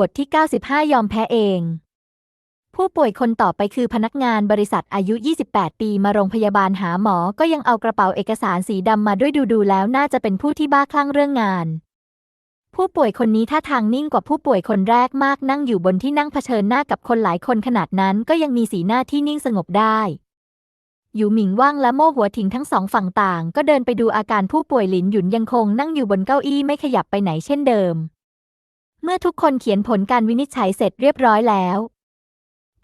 บทที่ 95 ยอมแพ้เอง ผู้ป่วยคนต่อไปคือพนักงานบริษัทอายุ 28 ปีมาโรงพยาบาลหาหมอ ก็ยังเอากระเป๋าเอกสารสีดำมาด้วยดูดูๆแล้วน่าจะเป็นผู้ที่บ้าคลั่งเรื่องงาน ผู้ป่วยคนนี้ท่าทางนิ่งกว่าผู้ป่วยคนแรกมากนั่งอยู่บนที่นั่งเผชิญหน้ากับคนหลายคนขนาดนั้นก็ยังมีสีหน้าที่นิ่งสงบได้หยูหมิงว่างและโม่หัวถิงทั้งสองฝั่งต่าง ก็เดินไปดูอาการผู้ป่วยหลินหยุนยังคงนั่งอยู่บนเก้าอี้ไม่ขยับไปไหนเช่นเดิม เมื่อทุกคนเขียนผลการวินิจฉัยเสร็จเรียบร้อยแล้ว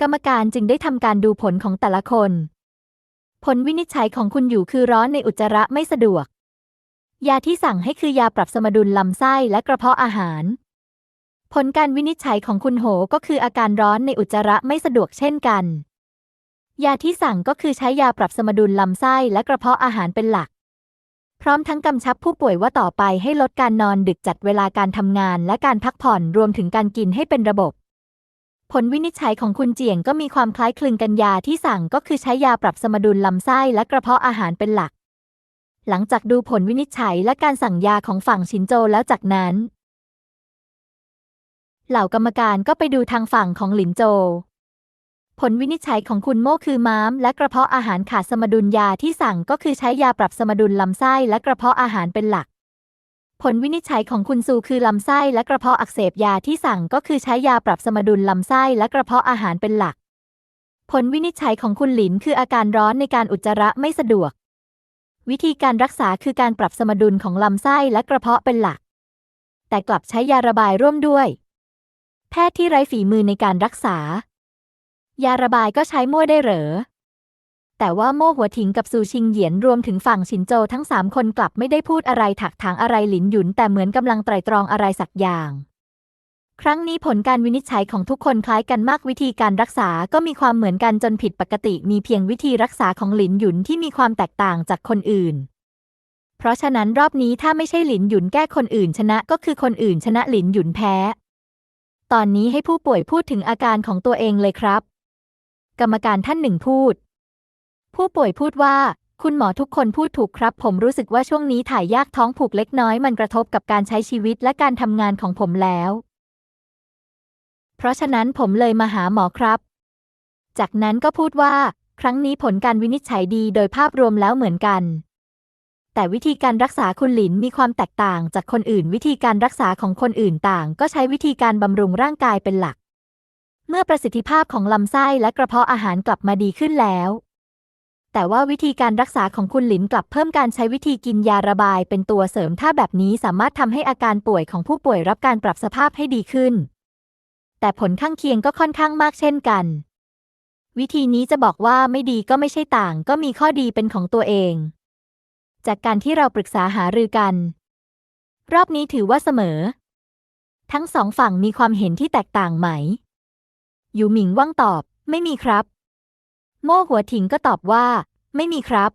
กรรมการจึงได้ทำการดูผลของแต่ละคน ผลวินิจฉัยของคุณอยู่คือร้อนในอุจจาระไม่สะดวก ยาที่สั่งให้คือยาปรับสมดุลลำไส้และกระเพาะอาหาร ผลการวินิจฉัยของคุณโหก็คืออาการร้อนในอุจจาระไม่สะดวกเช่นกัน ยาที่สั่งก็คือใช้ยาปรับสมดุลลำไส้และกระเพาะอาหารเป็นหลัก พร้อมทั้งกำชับผู้ป่วยว่าต่อไปให้ลดการนอนดึกจัดเวลาการทำงานและการพักผ่อนรวมถึงการกินให้เป็นระบบ ผลวินิจฉัยของคุณเจียงก็มีความคล้ายคลึงกันยาที่สั่งก็คือใช้ยาปรับสมดุลลำไส้และกระเพาะอาหารเป็นหลัก หลังจากดูผลวินิจฉัยและการสั่งยาของฝั่งชินโจแล้วจากนั้น เหล่ากรรมการก็ไปดูทางฝั่งของหลินโจ ผลวินิจฉัยของคุณโม่คือม้าม และกระเพาะอาหารขาดสมดุลยาที่สั่งก็คือใช้ยาปรับสมดุลลำไส้และกระเพาะอาหารเป็นหลัก ผลวินิจฉัยของคุณซูคือลำไส้และกระเพาะอักเสบยาที่สั่งก็คือใช้ยาปรับสมดุลลำไส้และกระเพาะอาหารเป็นหลัก ผลวินิจฉัยของคุณหลินคืออาการร้อนในการอุจจาระไม่สะดวก วิธีการรักษาคือการปรับสมดุลของลำไส้และกระเพาะเป็นหลัก แต่กลับใช้ยาระบายร่วมด้วย แพทย์ที่ไร้ฝีมือในการรักษา ยาระบายก็ใช้มั่วได้เหรอ แต่ว่าโม่หัวถิงกับซูชิงเหยียนรวมถึงฝั่งชินโจทั้งสามคนกลับไม่ได้พูดอะไรถักถางอะไรหลินหยุน แต่เหมือนกำลังไตรตรองอะไรสักอย่าง ครั้งนี้ผลการวินิจฉัยของทุกคนคล้ายกันมากวิธีการรักษาก็มีความเหมือนกันจนผิดปกติ มีเพียงวิธีรักษาของหลินหยุนที่มีความแตกต่างจากคนอื่นเพราะฉะนั้นรอบนี้ถ้าไม่ใช่หลินหยุนแก้คนอื่นชนะก็คือคนอื่นชนะหลินหยุนแพ้ ตอนนี้ให้ผู้ป่วยพูดถึงอาการของตัวเองเลยครับ กรรมการท่านหนึ่งพูด ผู้ป่วยพูดว่า คุณหมอทุกคนพูดถูกครับ ผมรู้สึกว่าช่วงนี้ถ่ายยากท้องผูกเล็กน้อยมันกระทบกับการใช้ชีวิตและการทำงานของผมแล้ว เพราะฉะนั้นผมเลยมาหาหมอครับ จากนั้นก็พูดว่า ครั้งนี้ผลการวินิจฉัยดีโดยภาพรวมแล้วเหมือนกันแต่วิธีการรักษาคุณหลินมีความแตกต่างจากคนอื่น วิธีการรักษาของคนอื่นต่าง ก็ใช้วิธีการบำรุงร่างกายเป็นหลัก เมื่อประสิทธิภาพของลำไส้และกระเพาะอาหารกลับมาดีขึ้นแล้ว แต่ว่าวิธีการรักษาของคุณหลินกลับเพิ่มการใช้วิธีกินยาระบายเป็นตัวเสริมถ้าแบบนี้สามารถทำให้อาการป่วยของผู้ป่วยรับการปรับสภาพให้ดีขึ้น แต่ผลข้างเคียงก็ค่อนข้างมากเช่นกัน วิธีนี้จะบอกว่าไม่ดีก็ไม่ใช่ต่าง ก็มีข้อดีเป็นของตัวเอง จากการที่เราปรึกษาหารือกัน รอบนี้ถือว่าเสมอ ทั้งสองฝั่งมีความเห็นที่แตกต่างไหม ยูหมิงว่างตอบ ไม่มีครับ โม่หัวถิงก็ตอบว่า ไม่มีครับ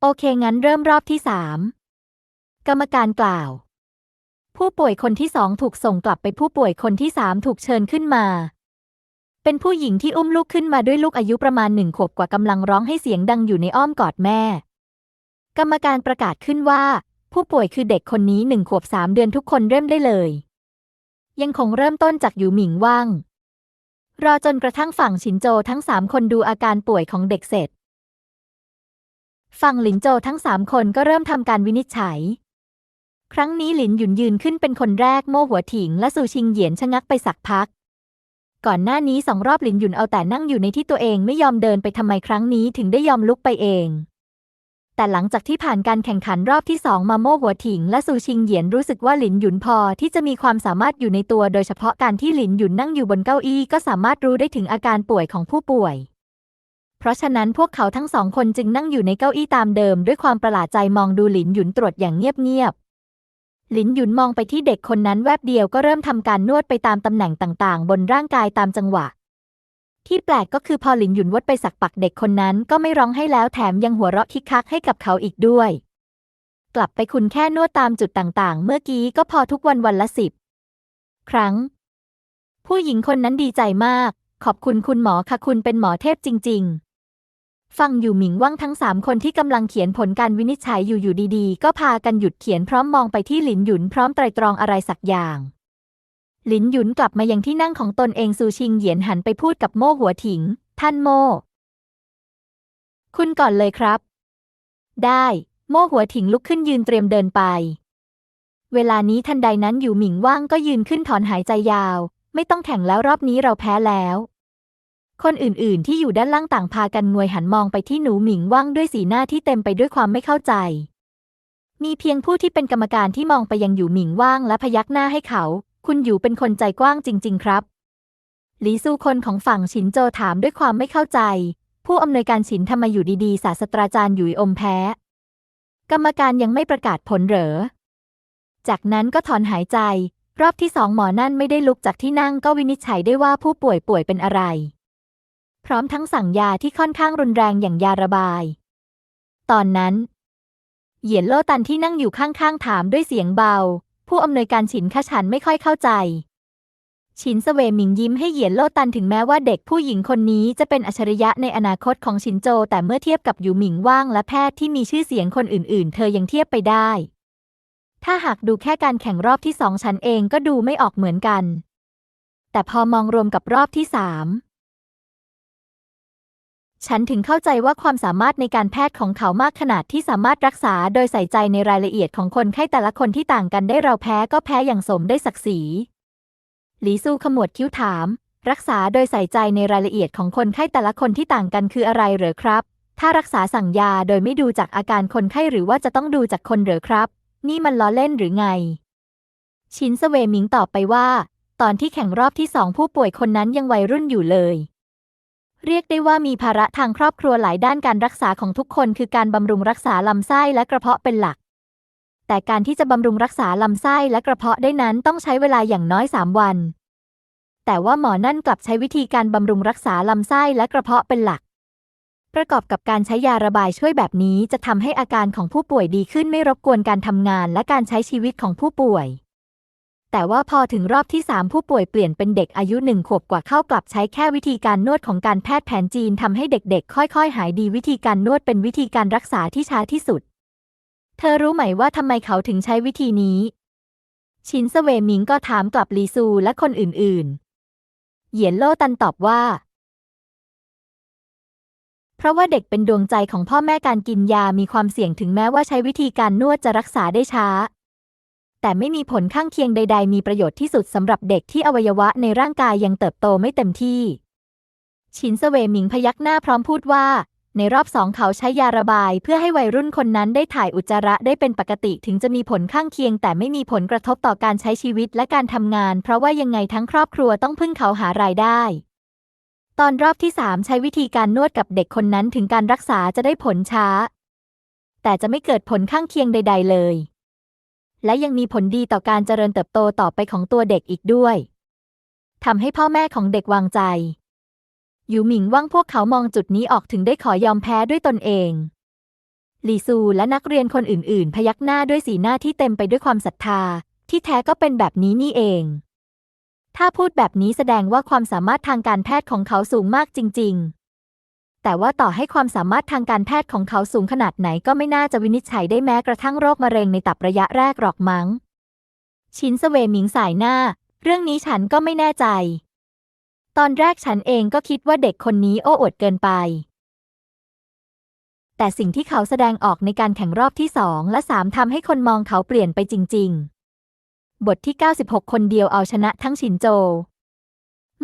โอเคงั้นเริ่มรอบที่สามกรรมการกล่าว ผู้ป่วยคนที่สองถูกส่งกลับไปผู้ป่วยคนที่สามถูกเชิญขึ้นมา เป็นผู้หญิงที่อุ้มลูกขึ้นมาด้วยลูกอายุประมาณหนึ่งขวบกว่ากำลังร้องให้เสียงดังอยู่ในอ้อมกอดแม่ กรรมการประกาศขึ้นว่า ผู้ป่วยคือเด็กคนนี้หนึ่งขวบสามเดือนทุกคนเริ่มได้เลย ยังคงเริ่มต้นจากหยูหมิงว่าง รอจนกระทั่งฝั่งชินโจทั้งสามคนดูอาการป่วยของเด็กเสร็จ ฝั่งหลินโจทั้งสามคนก็เริ่มทำการวินิจฉัย ครั้งนี้หลินหยุนยืนขึ้นเป็นคนแรกโม่หัวถิง และซูชิงเหยียนชะงักไปสักพัก ก่อนหน้านี้สองรอบหลินหยุนเอาแต่นั่งอยู่ในที่ตัวเองไม่ยอมเดินไปทำไมครั้งนี้ถึงได้ยอมลุกไปเอง แต่หลังจากที่ผ่านการแข่งขันรอบที่สองมาโม่หัวถิง และซูชิงเหยียนรู้สึกว่าหลินหยุนพอที่จะมีความสามารถอยู่ในตัว โดยเฉพาะการที่หลินหยุนนั่งอยู่บนเก้าอี้ก็สามารถรู้ได้ถึงอาการป่วยของผู้ป่วย เพราะฉะนั้นพวกเขาทั้งสองคนจึงนั่งอยู่ในเก้าอี้ตามเดิม ด้วยความประหลาดใจมองดูหลินหยุนตรวจอย่างเงียบๆหลินหยุนมองไปที่เด็กคนนั้นแวบเดียวก็เริ่มทำการนวดไปตามตำแหน่งต่างๆ บนร่างกายตามจังหวะ ที่แปลกก็คือพอหลินหยุนวดไปสักปักเด็กคนนั้นก็ไม่ร้องให้แล้วแถมยังหัวเราะคิกคักให้กับเขาอีกด้วย กลับไปคุณแค่นวดตามจุดต่างๆ เมื่อกี้ก็พอทุกวันวันละสิบครั้ง ผู้หญิงคนนั้นดีใจมาก ขอบคุณคุณหมอค่ะคุณเป็นหมอเทพจริง ๆ ฟังอยู่หมิงว่างทั้งสามคนที่กำลังเขียนผลการวินิจฉัยอยู่อยู่ดีๆ ก็พากันหยุดเขียนพร้อมมองไปที่หลินหยุนพร้อมไตรตรองอะไรสักอย่าง หลินหยุนกลับมายังที่นั่งของตนเองซูชิงเหยียนหันไปพูดกับโม่หัวถิง ท่านโม่ คุณก่อนเลยครับ ได้ โม่หัวถิงลุกขึ้นยืนเตรียมเดินไป เวลานี้ทันใดนั้นอยู่หมิงว่างก็ยืนขึ้นถอนหายใจยาว ไม่ต้องแข่งแล้วรอบนี้เราแพ้แล้ว คนอื่นๆ ที่อยู่ด้านล่างต่างพากันงวยหันมองไปที่หนูหมิงว่างด้วยสีหน้าที่เต็มไปด้วยความไม่เข้าใจมีเพียงผู้ที่เป็นกรรมการที่มองไปยังอยู่หมิงว่างและพยักหน้าให้เขา คุณอยู่เป็นคนใจกว้างจริง ๆ ครับ หลีซูคนของฝั่งฉินโจถามด้วยความไม่เข้าใจ ผู้อำนวยการฉินทำไมอยู่ดีๆ ศาสตราจารย์หยุยอมแพ้ กรรมการยังไม่ประกาศผลเหรอ จากนั้นก็ถอนหายใจ รอบที่สองหมอนั่นไม่ได้ลุกจากที่นั่งก็วินิจฉัยได้ว่าผู้ป่วยป่วยเป็นอะไร พร้อมทั้งสั่งยาที่ค่อนข้างรุนแรงอย่างยาระบาย ตอนนั้น เหยียนโลตันที่นั่งอยู่ข้างๆถามด้วยเสียงเบา ผู้อำนวยการฉินขฉันไม่ค่อยเข้าใจ ฉินเสวหมิงยิ้มให้เหยียนโลตันถึงแม้ว่าเด็กผู้หญิงคนนี้จะเป็นอัจฉริยะในอนาคตของฉินโจ แต่เมื่อเทียบกับหยูหมิงว่างและแพทย์ที่มีชื่อเสียงคนอื่น ๆ เธอยังเทียบไปได้ ถ้าหากดูแค่การแข่งรอบที่สองฉันเองก็ดูไม่ออกเหมือนกัน แต่พอมองรวมกับรอบที่สาม ฉันถึงเข้าใจว่าความสามารถในการแพทย์ของเขามากขนาดที่สามารถรักษาโดยใส่ใจในรายละเอียดของคนไข้แต่ละคนที่ต่างกันได้เราแพ้ก็แพ้อย่างสมได้ศักดิ์ศรี หลีซูขมวดคิ้วถาม รักษาโดยใส่ใจในรายละเอียดของคนไข้แต่ละคนที่ต่างกันคืออะไรเหรอครับ ถ้ารักษาสั่งยาโดยไม่ดูจากอาการคนไข้หรือว่าจะต้องดูจากคนเหรอครับ นี่มันล้อเล่นหรือไง ชินเสวมิงตอบไปว่า ตอนที่แข่งรอบที่สองผู้ป่วยคนนั้นยังวัยรุ่นอยู่เลย เรียกได้ว่ามีภาระทางครอบครัวหลายด้านการรักษาของทุกคนคือการบำรุงรักษาลำไส้และกระเพาะเป็นหลัก แต่การที่จะบำรุงรักษาลำไส้และกระเพาะได้นั้นต้องใช้เวลาอย่างน้อย 3 วัน แต่ว่าหมอนั่นกลับใช้วิธีการบำรุงรักษาลำไส้และกระเพาะเป็นหลัก ประกอบกับการใช้ยาระบายช่วยแบบนี้จะทำให้อาการของผู้ป่วยดีขึ้นไม่รบกวนการทำงานและการใช้ชีวิตของผู้ป่วย แต่ว่าพอถึงรอบที่ 3 ผู้ป่วยเปลี่ยนเป็นเด็กอายุหนึ่งขวบกว่าเข้ากลับใช้แค่วิธีการนวดของการแพทย์แผนจีนทำให้เด็กๆ ค่อยๆ หายดีวิธีการนวดเป็นวิธีการรักษาที่ช้าที่สุด เธอรู้ไหมว่าทำไมเขาถึงใช้วิธีนี้ ชินเสวมิงก็ถามกลับลีซูและคนอื่นๆ เหยียนโลตันตอบว่าเพราะว่าเด็กเป็นดวงใจของพ่อแม่การกินยามีความเสี่ยงถึงแม้ว่าใช้วิธีการนวดจะรักษาได้ช้า แต่ไม่มีผลข้างเคียงใด ๆ มีประโยชน์ที่สุดสำหรับเด็กที่อวัยวะในร่างกายยังเติบโตไม่เต็มที่ ชินเสวหมิงพยักหน้าพร้อมพูดว่า ในรอบสองเขาใช้ยาระบาย เพื่อให้วัยรุ่นคนนั้นได้ถ่ายอุจจาระได้เป็นปกติถึงจะมีผลข้างเคียง แต่ไม่มีผลกระทบต่อการใช้ชีวิตและการทำงาน เพราะว่ายังไงทั้งครอบครัวต้องพึ่งเขาหารายได้ตอนรอบที่สามใช้วิธีการนวดกับเด็กคนนั้นถึงการรักษาจะได้ผลช้า แต่จะไม่เกิดผลข้างเคียงใด ๆ เลย และยังมีผลดีต่อการเจริญเติบโตต่อไปของตัวเด็กอีกด้วยทำให้พ่อแม่ของเด็กวางใจอยู่หมิงว่างพวกเขามองจุดนี้ออกถึงได้ขอยอมแพ้ด้วยตนเองหลีซูและนักเรียนคนอื่น ๆ พยักหน้าด้วยสีหน้าที่เต็มไปด้วยความศรัทธา ที่แท้ก็เป็นแบบนี้นี่เอง ถ้าพูดแบบนี้แสดงว่าความสามารถทางการแพทย์ของเขาสูงมากจริง ๆ แต่ว่าต่อให้ความสามารถทางการแพทย์ของเขาสูงขนาดไหนก็ไม่น่าจะวินิจฉัยได้แม้กระทั่งโรคมะเร็งในตับระยะแรกหรอกมั้ง ชินเสวหมิงสายหน้า เรื่องนี้ฉันก็ไม่แน่ใจ ตอนแรกฉันเองก็คิดว่าเด็กคนนี้โอ้อวดเกินไป แต่สิ่งที่เขาแสดงออกในการแข่งรอบที่สองและสามทำให้คนมองเขาเปลี่ยนไปจริง ๆ บทที่ 96 คนเดียวเอาชนะทั้งชินโจ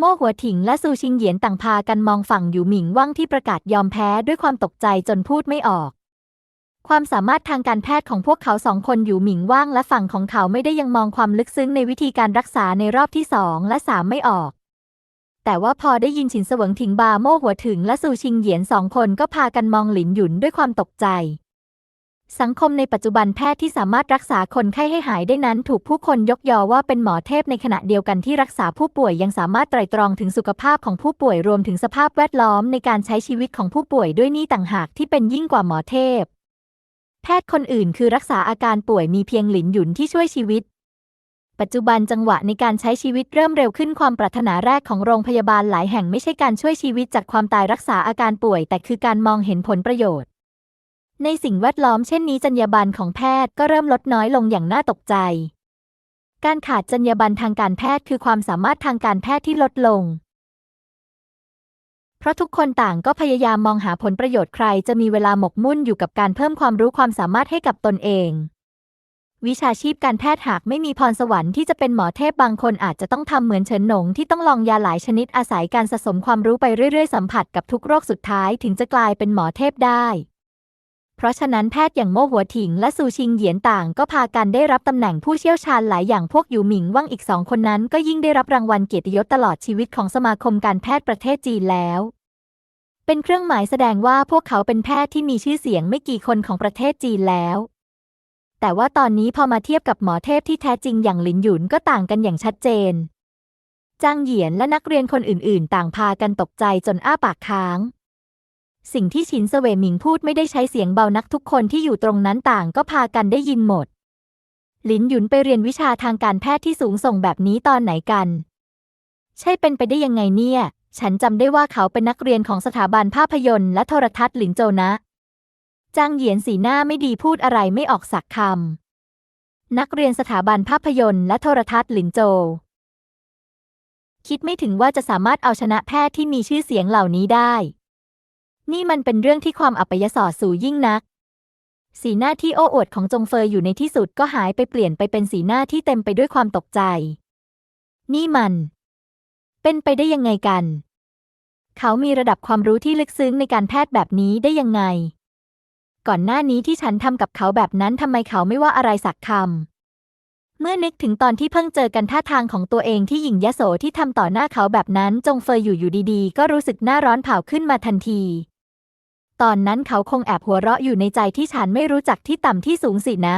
โม่หัวถิงและซูชิงเหยียนต่างพากันมองฝั่งอยู่หมิงว่างที่ประกาศยอมแพ้ด้วยความตกใจจนพูดไม่ออก ความสามารถทางการแพทย์ของพวกเขาสองคนอยู่หมิงว่างและฝั่งของเขาไม่ได้ยังมองความลึกซึ้งในวิธีการรักษาในรอบที่สองและสามไม่ออก แต่ว่าพอได้ยินฉินเสวงถิงบาโม่หัวถึงและซูชิงเหยียนสองคนก็พากันมองหลินหยุนด้วยความตกใจ สังคมในปัจจุบันแพทย์ที่สามารถรักษาคนไข้ให้หายได้นั้น ถูกผู้คนยกยอว่าเป็นหมอเทพในขณะเดียวกันที่รักษาผู้ป่วยยังสามารถไตร่ตรองถึงสุขภาพของผู้ป่วยรวมถึงสภาพแวดล้อมในการใช้ชีวิตของผู้ป่วยด้วยนี่ต่างหากที่เป็นยิ่งกว่าหมอเทพ แพทย์คนอื่นคือรักษาอาการป่วยมีเพียงหลินหยุนที่ช่วยชีวิต ปัจจุบันจังหวะในการใช้ชีวิตเริ่มเร็วขึ้นความปรารถนาแรกของโรงพยาบาลหลายแห่งไม่ใช่การช่วยชีวิตจากความตายรักษาอาการป่วย แต่คือการมองเห็นผลประโยชน์ ในสิ่งแวดล้อมเช่นนี้จรรยาบรรณของแพทย์ก็เริ่มลดน้อยลงอย่างน่าตกใจ การขาดจรรยาบรรณทางการแพทย์คือความสามารถทางการแพทย์ที่ลดลง เพราะทุกคนต่างก็พยายามมองหาผลประโยชน์ใครจะมีเวลาหมกมุ่นอยู่กับการเพิ่มความรู้ความสามารถให้กับตนเอง วิชาชีพการแพทย์หากไม่มีพรสวรรค์ที่จะเป็นหมอเทพบางคนอาจจะต้องทำเหมือนเฉินหนงที่ต้องลองยาหลายชนิดอาศัยการสะสมความรู้ไปเรื่อยๆสัมผัสกับทุกโรคสุดท้ายถึงจะกลายเป็นหมอเทพได้ เพราะฉะนั้นแพทย์อย่างโม่หัวถิงและซูชิงเหยียนต่างก็พากันได้รับตำแหน่งผู้เชี่ยวชาญหลายอย่างพวกหยูหมิงว่างอีกสองคนนั้นก็ยิ่งได้รับรางวัลเกียรติยศตลอดชีวิตของสมาคมการแพทย์ประเทศจีนแล้ว เป็นเครื่องหมายแสดงว่าพวกเขาเป็นแพทย์ที่มีชื่อเสียงไม่กี่คนของประเทศจีนแล้ว แต่ว่าตอนนี้พอมาเทียบกับหมอเทพที่แท้จริงอย่างหลินหยุนก็ต่างกันอย่างชัดเจนจางเหยียนและนักเรียนคนอื่น ๆ ต่างพากันตกใจจนอ้าปากค้าง สิ่งที่ชินเสวหมิงพูดไม่ได้ใช้เสียงเบานักทุกคนที่อยู่ตรงนั้นต่างก็พากันได้ยินหมด หลินหยุนไปเรียนวิชาทางการแพทย์ที่สูงส่งแบบนี้ตอนไหนกัน ใช่เป็นไปได้ยังไงเนี่ย ฉันจำได้ว่าเขาเป็นนักเรียนของสถาบันภาพยนตร์และโทรทัศน์หลินโจนะจางเหยียนสีหน้าไม่ดีพูดอะไรไม่ออกสักคำ นักเรียนสถาบันภาพยนตร์และโทรทัศน์หลินโจ คิดไม่ถึงว่าจะสามารถเอาชนะแพทย์ที่มีชื่อเสียงเหล่านี้ได้ นี่มันเป็นเรื่องที่ความอัปยศสูยิ่งนัก สีหน้าที่โอ้อวดของจงเฟยอยู่ในที่สุดก็หายไปเปลี่ยนไปเป็นสีหน้าที่เต็มไปด้วยความตกใจ นี่มัน เป็นไปได้ยังไงกัน เขามีระดับความรู้ที่ลึกซึ้งในการแพทย์แบบนี้ได้ยังไง ก่อนหน้านี้ที่ฉันทำกับเขาแบบนั้นทำไมเขาไม่ว่าอะไรสักคำเมื่อนึกถึงตอนที่เพิ่งเจอกันท่าทางของตัวเองที่หญิงยโสที่ทำต่อหน้าเขาแบบนั้นจงเฟยอยู่อยู่ดีๆ ก็รู้สึกหน้าร้อนเผาขึ้นมาทันที ตอนนั้นเขาคงแอบหัวเราะอยู่ในใจที่ฉันไม่รู้จักที่ต่ำที่สูงสินะ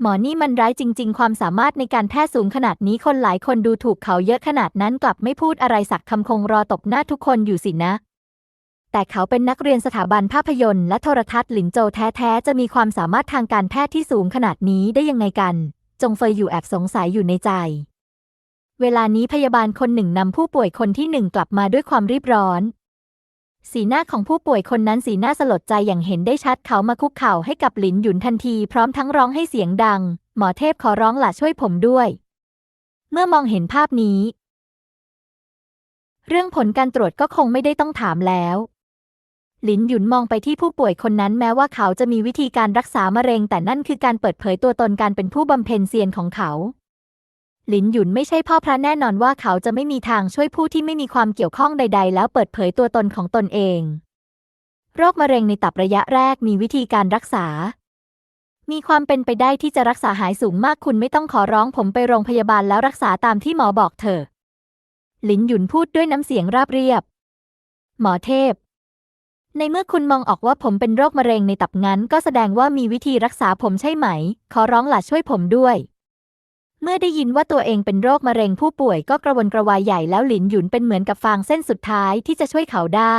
หมอนี่มันร้ายจริง ๆ ความสามารถในการแพทย์สูงขนาดนี้คนหลายคนดูถูกเขาเยอะขนาดนั้นกลับไม่พูดอะไรสักคำคงรอตบหน้าทุกคนอยู่สินะ แต่เขาเป็นนักเรียนสถาบันภาพยนตร์และโทรทัศน์หลินโจวแท้ๆจะมีความสามารถทางการแพทย์ที่สูงขนาดนี้ได้ยังไงกัน จงเฟยอยู่แอบสงสัยอยู่ในใจเวลานี้พยาบาลคนหนึ่งนำผู้ป่วยคนที่หนึ่งกลับมาด้วยความรีบร้อน สีหน้าของผู้ป่วยคนนั้นสีหน้าสลดใจอย่างเห็นได้ชัดเขามาคุกเข่าให้กับหลินหยุนทันทีพร้อมทั้งร้องให้เสียงดัง หมอเทพขอร้องหล่ะช่วยผมด้วย เมื่อมองเห็นภาพนี้ เรื่องผลการตรวจก็คงไม่ได้ต้องถามแล้วหลินหยุนมองไปที่ผู้ป่วยคนนั้นแม้ว่าเขาจะมีวิธีการรักษามะเร็ง แต่นั่นคือการเปิดเผยตัวตนการเป็นผู้บำเพ็ญเซียนของเขา หลินหยุนไม่ใช่พ่อพระแน่นอนว่าเขาจะไม่มีทางช่วยผู้ที่ไม่มีความเกี่ยวข้องใด ๆ แล้วเปิดเผยตัวตนของตนเอง โรคมะเร็งในตับระยะแรกมีวิธีการรักษา มีความเป็นไปได้ที่จะรักษาหายสูงมากคุณไม่ต้องขอร้องผมไปโรงพยาบาลแล้วรักษาตามที่หมอบอกเถอะหลินหยุนพูดด้วยน้ำเสียงราบเรียบ หมอเทพ ในเมื่อคุณมองออกว่าผมเป็นโรคมะเร็งในตับงั้น ก็แสดงว่ามีวิธีรักษาผมใช่ไหม ขอร้องหล่ะช่วยผมด้วย เมื่อได้ยินว่าตัวเองเป็นโรคมะเร็งผู้ป่วยก็กระวนกระวายใหญ่แล้วหลินหยุนเป็นเหมือนกับฟางเส้นสุดท้ายที่จะช่วยเขาได้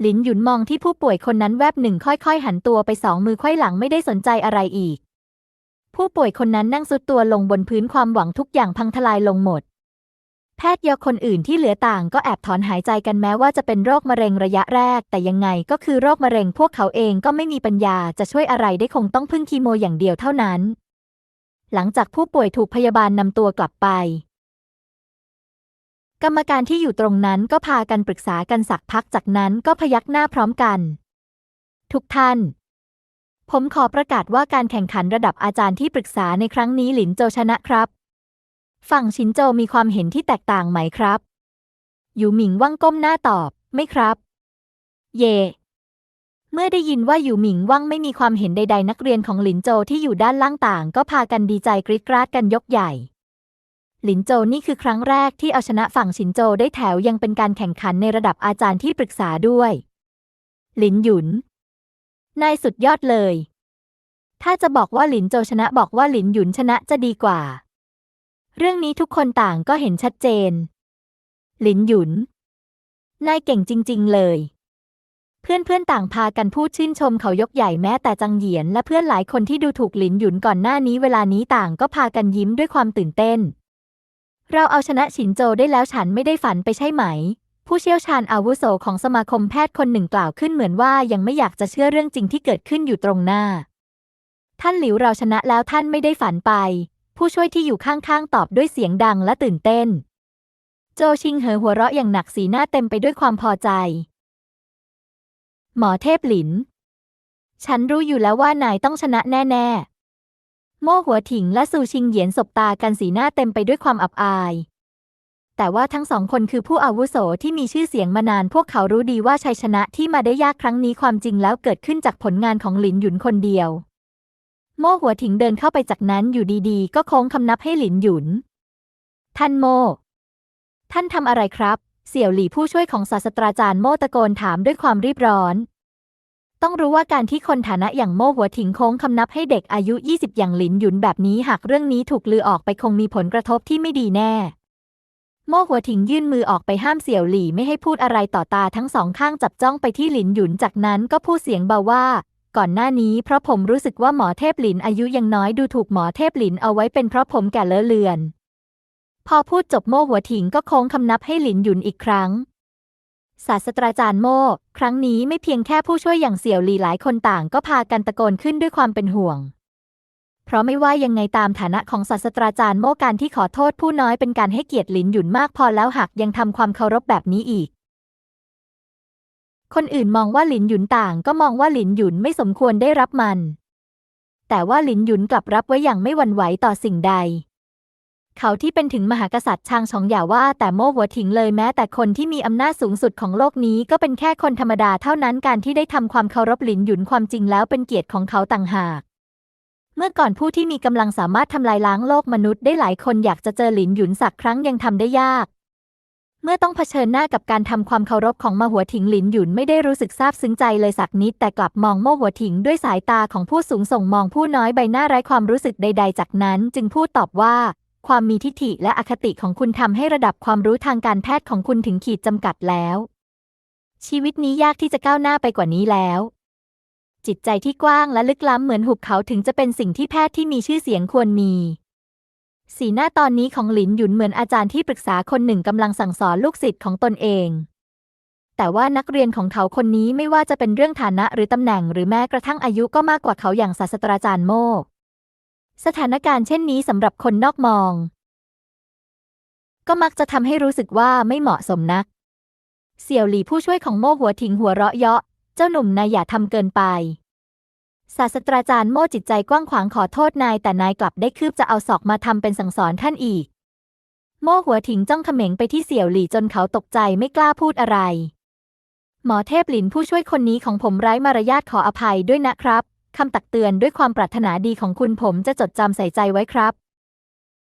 หลินหยุนมองที่ผู้ป่วยคนนั้นแวบหนึ่งค่อยๆ หันตัวไปสองมือไขว้หลังไม่ได้สนใจอะไรอีก ผู้ป่วยคนนั้นนั่งสุดตัวลงบนพื้นความหวังทุกอย่างพังทลายลงหมด แพทย์ยาคนอื่นที่เหลือต่างก็แอบถอนหายใจกันแม้ว่าจะเป็นโรคมะเร็งระยะแรก แต่ยังไงก็คือโรคมะเร็งพวกเขาเองก็ไม่มีปัญญาจะช่วยอะไรได้คงต้องพึ่งคีโมอย่างเดียวเท่านั้น หลังจากผู้ป่วยถูกพยาบาลนำตัวกลับไป กรรมการที่อยู่ตรงนั้นก็พากันปรึกษากันสักพักจากนั้นก็พยักหน้าพร้อมกัน ทุกท่าน ผมขอประกาศว่าการแข่งขันระดับอาจารย์ที่ปรึกษาในครั้งนี้หลินโจชนะครับ ฝั่งชินโจมีความเห็นที่แตกต่างไหมครับหยูหมิงว่างก้มหน้าตอบ ไม่ครับ เย่ เมื่อได้ยินว่าหยูหมิงว่างไม่มีความเห็นใด ๆ นักเรียนของหลินโจที่อยู่ด้านล่างต่าง ก็พากันดีใจกรีดกราดกันยกใหญ่ หลินโจนี่คือครั้งแรกที่เอาชนะฝั่งชินโจได้แถวยังเป็นการแข่งขันในระดับอาจารย์ที่ปรึกษาด้วย หลินหยุน นายสุดยอดเลย ถ้าจะบอกว่าหลินโจชนะบอกว่าหลินหยุนชนะจะดีกว่า เรื่องนี้ทุกคนต่างก็เห็นชัดเจน หลินหยุน นายเก่งจริง ๆ เลย เพื่อนๆต่างพากันพูดชื่นชมเขายกใหญ่แม้แต่จังเหยียน และเพื่อนหลายคนที่ดูถูกหลินหยุนก่อนหน้านี้เวลานี้ต่างก็พากันยิ้มด้วยความตื่นเต้น เราเอาชนะฉินโจได้แล้วฉันไม่ได้ฝันไปใช่ไหม ผู้เชี่ยวชาญอาวุโสของสมาคมแพทย์คนหนึ่งกล่าวขึ้นเหมือนว่ายังไม่อยากจะเชื่อเรื่องจริงที่เกิดขึ้นอยู่ตรงหน้า ท่านหลิวเราชนะแล้วท่านไม่ได้ฝันไป ผู้ช่วยที่อยู่ข้างๆตอบด้วยเสียงดังและตื่นเต้น โจชิงเหอหัวเราะอย่างหนักสีหน้าเต็มไปด้วยความพอใจ หมอเทพหลิน ฉันรู้อยู่แล้วว่านายต้องชนะแน่ ๆ โม่หัวถิงและซูชิงเหยียนสบตากันสีหน้าเต็มไปด้วยความอับอาย แต่ว่าทั้งสองคนคือผู้อาวุโสที่มีชื่อเสียงมานาน พวกเขารู้ดีว่าชัยชนะที่มาได้ยากครั้งนี้ความจริงแล้วเกิดขึ้นจากผลงานของหลินหยุนคนเดียว โม่หัวถิงเดินเข้าไปจากนั้นอยู่ดีๆ ก็โค้งคำนับให้หลินหยุน ท่านโมท่านทำอะไรครับ เสี่ยวหลี่ผู้ช่วยของศาสตราจารย์โม่ตะโกนถามด้วยความรีบร้อน ต้องรู้ว่าการที่คนฐานะอย่างโม่หัวถิงโค้งคำนับให้เด็กอายุ 20 อย่างหลินหยุนแบบนี้หากเรื่องนี้ถูกลือออกไปคงมีผลกระทบที่ไม่ดีแน่ โม่หัวถิงยื่นมือออกไปห้ามเสี่ยวหลี่ไม่ให้พูดอะไรต่อตาทั้งสองข้างจับจ้องไปที่หลินหยุนจากนั้นก็พูดเสียงเบาว่าก่อนหน้านี้เพราะผมรู้สึกว่าหมอเทพหลินอายุยังน้อยดูถูกหมอเทพหลินเอาไว้เป็นเพราะผมแก่เลอะเลือน พอพูดจบโม่หัวถิงก็โค้งคำนับให้หลินหยุนอีกครั้ง ศาสตราจารย์โม่ครั้งนี้ไม่เพียงแค่ผู้ช่วยอย่างเสี่ยวหลีหลายคนต่างก็พากันตะโกนขึ้นด้วยความเป็นห่วง เพราะไม่ว่ายังไงตามฐานะของศาสตราจารย์โม่การที่ขอโทษผู้น้อยเป็นการให้เกียรติหลินหยุนมากพอแล้วหากยังทำความเคารพแบบนี้อีกคนอื่นมองว่าหลินหยุนต่างก็มองว่าหลินหยุนไม่สมควรได้รับมัน แต่ว่าหลินหยุนกลับรับไว้อย่างไม่หวั่นไหวต่อสิ่งใด เขาที่เป็นถึงมหากษัตริย์ชางชองอย่าว่า แต่โม่หัวถิงเลยแม้แต่คนที่มีอำนาจสูงสุดของโลกนี้ก็เป็นแค่คนธรรมดาเท่านั้นการที่ได้ทำความเคารพหลินหยุนความจริงแล้วเป็นเกียรติของเขาต่างหากเมื่อก่อนผู้ที่มีกำลังสามารถทำลายล้างโลกมนุษย์ได้หลายคนอยากจะเจอหลินหยุนสักครั้งยังทำได้ยาก เมื่อต้องเผชิญหน้ากับการทำความเคารพของมาหัวถิงหลินหยุนไม่ได้รู้สึกซาบซึ้งใจเลยสักนิด แต่กลับมองโม่หัวถิงด้วยสายตาของผู้สูงส่งมองผู้น้อยใบหน้าไร้ความรู้สึกใด ๆ จากนั้น จึงพูดตอบว่า ความมีทิฐิและอคติของคุณทำให้ระดับความรู้ทางการแพทย์ของคุณถึงขีดจำกัดแล้ว ชีวิตนี้ยากที่จะก้าวหน้าไปกว่านี้แล้ว จิตใจที่กว้างและลึกล้ำเหมือนหุบเขาถึงจะเป็นสิ่งที่แพทย์ที่มีชื่อเสียงควรมี สีหน้าตอนนี้ของหลินหยุนเหมือนอาจารย์ที่ปรึกษาคนหนึ่งกำลังสั่งสอนลูกศิษย์ของตนเองแต่ว่านักเรียนของเขาคนนี้ไม่ว่าจะเป็นเรื่องฐานะหรือตำแหน่งหรือแม้กระทั่งอายุก็มากกว่าเขาอย่างศาสตราจารย์โมก สถานการณ์เช่นนี้สำหรับคนนอกมอง ก็มักจะทำให้รู้สึกว่าไม่เหมาะสมนัก เสี่ยวหลี่ผู้ช่วยของโม่หัวถิงหัวเราะเยาะ เจ้าหนุ่มนายอย่าทำเกินไป ศาสตราจารย์โม่จิตใจกว้างขวางขอโทษนาย แต่นายกลับได้คืบจะเอาศอกมาทำเป็นสั่งสอนท่านอีก โม่หัวถิงจ้องเขม็งไปที่เสี่ยวหลี่จนเขาตกใจไม่กล้าพูดอะไร หมอเทพหลินผู้ช่วยคนนี้ของผมไร้มารยาทขออภัยด้วยนะครับ คำตักเตือนด้วยความปรารถนาดีของคุณผมจะจดจำใส่ใจไว้ครับ